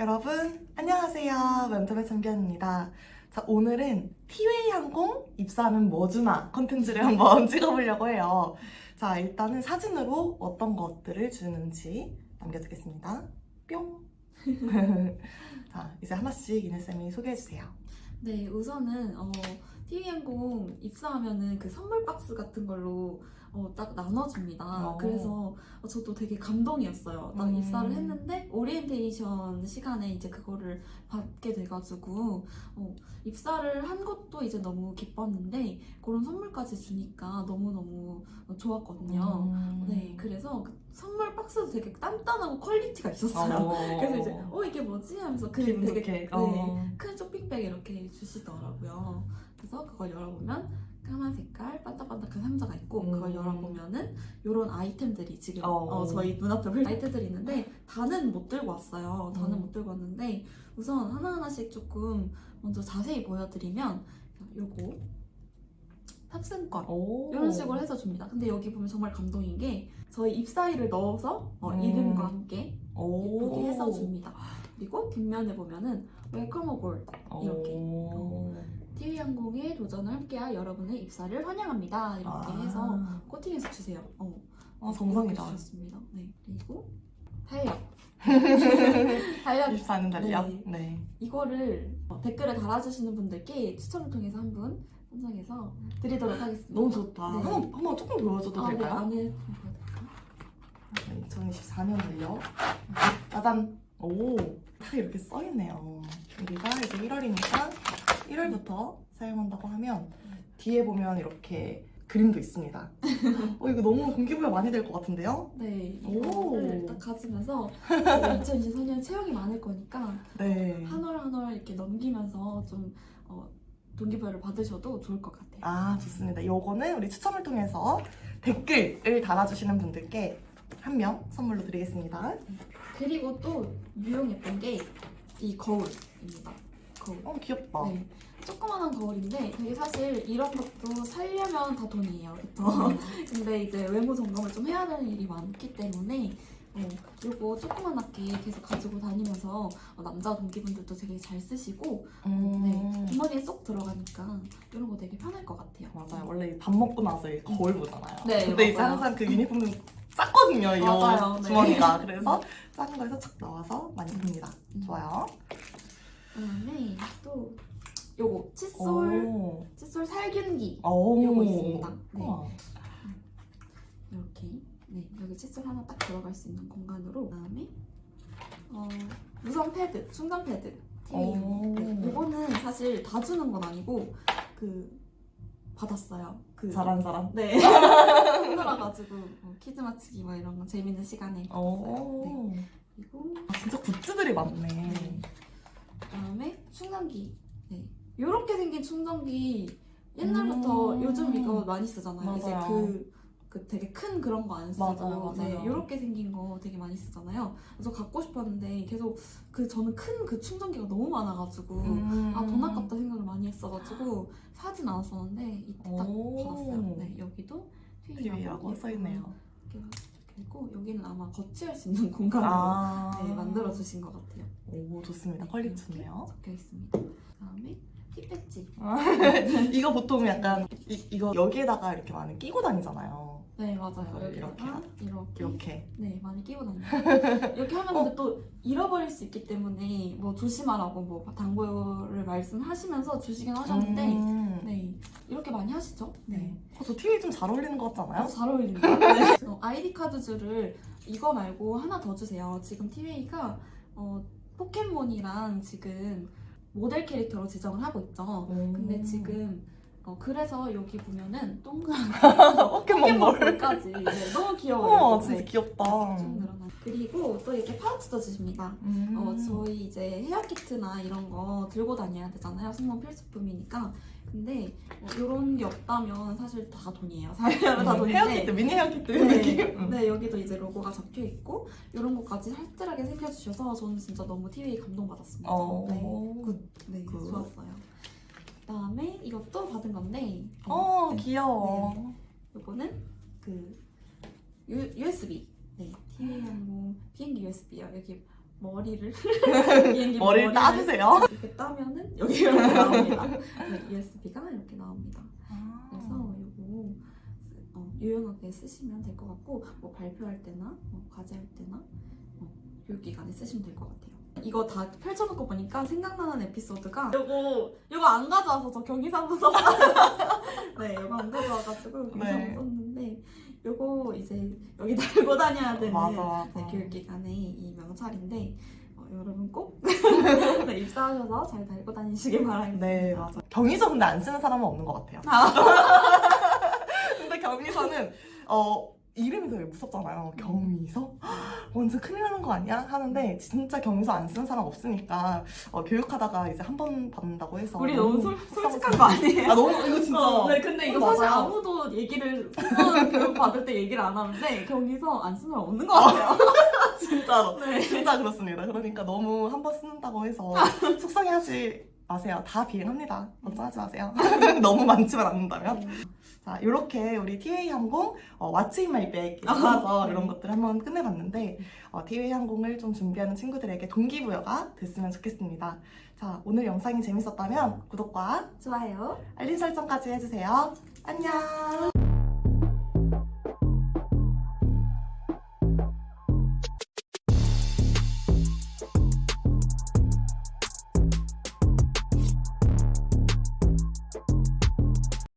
여러분, 안녕하세요. 면접의 참견입니다. 자, 오늘은 티웨이 항공 입사하면 뭐 주나 컨텐츠를 한번 찍어보려고 해요. 자, 일단은 사진으로 어떤 것들을 주는지 남겨두겠습니다. 뿅! 자, 이제 하나씩 이네쌤이 소개해주세요. 네, 우선은 어, TV항공 입사하면은 그 선물 박스 같은 걸로 어, 딱 나눠줍니다. 어. 그래서 어, 저도 되게 감동이었어요. 딱 음. 입사를 했는데 오리엔테이션 시간에 이제 그거를 받게 돼가지고 어, 입사를 한 것도 이제 너무 기뻤는데 그런 선물까지 주니까 너무 너무 좋았거든요. 음. 네, 그래서 그 선물 박스도 되게 단단하고 퀄리티가 있었어요. 어. 그래서 이제 어 이게 뭐지 하면서 그 되게. 네, 어. 큰 쇼핑백 이렇게 주시더라고요. 그래서 그걸 열어보면 까만 색깔 반짝반짝한 상자가 있고 음. 그걸 열어보면은 이런 아이템들이 지금 어. 어, 저희 눈앞에 보이는 아이템들이 있는데 다는 못 들고 왔어요. 다는 음. 못 들고 왔는데 우선 하나하나씩 조금 먼저 자세히 보여드리면 요거 탑승권 오. 이런 식으로 해서 줍니다. 근데 여기 보면 정말 감동인 게 저희 입사일을 넣어서 어, 음. 이름과 함께 오. 예쁘게 해서 줍니다. 그리고 뒷면에 보면은 웰컴 어보드 이렇게. 오. TV항공에 도전을 함께할 여러분의 입사를 환영합니다. 이렇게 아. 해서 코팅해서 주세요. 어, 아, 정성이다. 이렇게 주셨습니다. 네. 그리고 달력. 달력 입사하는 달력. 네. 네. 이거를 어, 댓글에 달아주시는 분들께 추첨을 통해서 한 분 선정해서 드리도록 하겠습니다. 너무 좋다. 네. 한번, 한번 조금 보여줘도 아, 네, 될까요? 안에 좀 보여드릴까요? 2024년 달력. 짜잔. 오, 딱 이렇게 써있네요. 우리가 이제 1월이니까 1월부터 사용한다고 하면 뒤에 보면 이렇게 그림도 있습니다. 어, 이거 너무 동기부여 많이 될 것 같은데요? 네, 오. 이거를 딱 가지면서 2024년 채용이 많을 거니까 네. 한월한월 이렇게 넘기면서 좀 어, 동기부여를 받으셔도 좋을 것 같아요. 아, 좋습니다. 요거는 우리 추첨을 통해서 댓글을 달아주시는 분들께 한 명 선물로 드리겠습니다. 그리고 또 유용했던 게 이 거울입니다. 거울. 어, 귀엽다. 네. 조그만한 거울인데 되게 사실 이런 것도 살려면 다 돈이에요. 음. 근데 이제 외모 점검을 좀 해야 되는 일이 많기 때문에 어, 요거 조그만하게 계속 가지고 다니면서 어, 남자 동기분들도 되게 잘 쓰시고 음. 네, 주머니에 쏙 들어가니까 이런 거 되게 편할 것 같아요. 맞아요. 원래 밥 먹고 나서 이 거울 보잖아요. 네, 근데 이제 맞아요. 항상 그 유니폼은 작거든요. 이 맞아요, 네. 주머니가. 그래서 작은 거에서 착 나와서 많이 봅니다. 음. 좋아요. 그다음에 또 요거 칫솔 오. 칫솔 살균기 오. 요거 있습니다. 네. 우와. 이렇게 네 여기 칫솔 하나 딱 들어갈 수 있는 공간으로 그다음에 어, 무선 패드 충전 패드 오. 네, 이거는 사실 다 주는 건 아니고 그 받았어요. 그 잘하는 사람. 네 힘들어가지고 뭐 퀴즈 맞추기 뭐 이런 거 재밌는 시간에 받았어요. 오. 네. 그리고 아, 진짜 굿즈들이 많네. 네. 충전기 네 이렇게 생긴 충전기 옛날부터 음. 요즘 이거 많이 쓰잖아요. 이제 맞아요. 그, 그 되게 큰 그런 거 안 쓰고 맞아요, 네, 맞아요. 이렇게 생긴 거 되게 많이 쓰잖아요. 그래서 갖고 싶었는데 계속 그 저는 큰 그 충전기가 너무 많아가지고 음. 아돈 아깝다 생각을 많이 했어가지고 사진 않았었는데 이때 딱 오. 받았어요. 네 여기도 TV라고 써 있네요. 그리고 여기는 아마 거치할 수 있는 공간으로 아. 네, 만들어 주신 것 같아요. 오, 좋습니다. 퀄리티 좋네요. 적혀 있습니다. 그다음에 티 배지. 이거 보통 약간 이, 이거 여기에다가 이렇게 많이 끼고 다니잖아요. 네 맞아요. 이렇게 여기다가 이렇게 이렇게. 네 많이 끼고 다녀요. 이렇게 하면 근데 또 잃어버릴 수 있기 때문에 뭐 조심하라고 뭐 당부를 말씀하시면서 주시긴 하셨는데 음. 네 이렇게 많이 하시죠? 네. 어, 저 TV 좀잘 어울리는 것 같지 않아요? 아주 잘 어울립니다. 네. 어, 아이디 카드 줄을 이거 말고 하나 더 주세요. 지금 TV가 어, 포켓몬이랑 지금 모델 캐릭터로 지정을 하고 있죠. 근데 음. 지금 어, 그래서 여기 보면은 동그란 포켓몬 볼. 포켓몬볼까지 네, 너무 귀여워요. 우와, 네. 진짜 귀엽다. 쭉 늘어나. 그리고 또 이렇게 파우치도 주십니다. 음. 어, 저희 이제 헤어 키트나 이런 거 들고 다녀야 되잖아요. 승무원 필수품이니까. 근데 어, 이런 게 없다면 사실 다 돈이에요. 살려면 다 음, 돈인데. 헤어키트, 미니 헤어키트 네, 느낌? 음. 네, 여기도 이제 로고가 적혀 있고 이런 것까지 살뜰하게 생겨주셔서 저는 진짜 너무 TV에 감동받았습니다. 어. 네, 굿. 네, 굿. 좋았어요. 그다음에 이것도 받은 건데 네, 어, 네. 귀여워. 요거는 그 U, USB 네, TV항공 비행기 USB요. 여기 머리를 비행기 머리를 따주세요. 이렇게 따면은 여기 이렇게 나옵니다. 네, USB가 이렇게 나옵니다. 그래서 이거 어, 유용하게 쓰시면 될 것 같고 뭐 발표할 때나 뭐 과제할 때나 어, 교육 기간에 쓰시면 될 것 같아요. 이거 다 펼쳐놓고 보니까 생각나는 에피소드가 요거 요거 안 가져와서 저 경기사무 썼어요. 네, 요거 안 가져와가지고 경기사무 네. 썼는데 요거 이제 여기 달고 다녀야 되는 맞아, 맞아. 네, 교육기간의 이 명찰인데 어, 여러분 꼭 네, 입사하셔서 잘 달고 다니시길 바라겠습니다. 네, 맞아. 경위서 근데 안 쓰는 사람은 없는 것 같아요. 근데 경위서는 어 이름이 되게 무섭잖아요. 경위서? 완전 큰일 나는 거 아니야? 하는데 진짜 경위서 안 쓰는 사람 없으니까 어, 교육하다가 이제 한 번 받는다고 해서 우리 너무 솔, 솔직한 거 아니에요? 아 너무 이거 진짜 어, 네, 근데 이거 어, 사실 맞아요. 아무도 얘기를 수능 교육 받을 때 얘기를 안 하는데 경기서 안 쓰는 사람 없는 것 같아요. 진짜로 네. 진짜 그렇습니다. 그러니까 너무 한 번 쓰는다고 해서 속상해하지 마세요. 다 비행합니다. 걱정하지 마세요. 너무 많지만 않는다면. 자, 이렇게 우리 TA 항공 어, What's in my bag 하죠. 네. 이런 것들 한번 끝내봤는데 어, TA 항공을 좀 준비하는 친구들에게 동기부여가 됐으면 좋겠습니다. 자, 오늘 영상이 재밌었다면 구독과 좋아요. 알림 설정까지 해주세요. 안녕.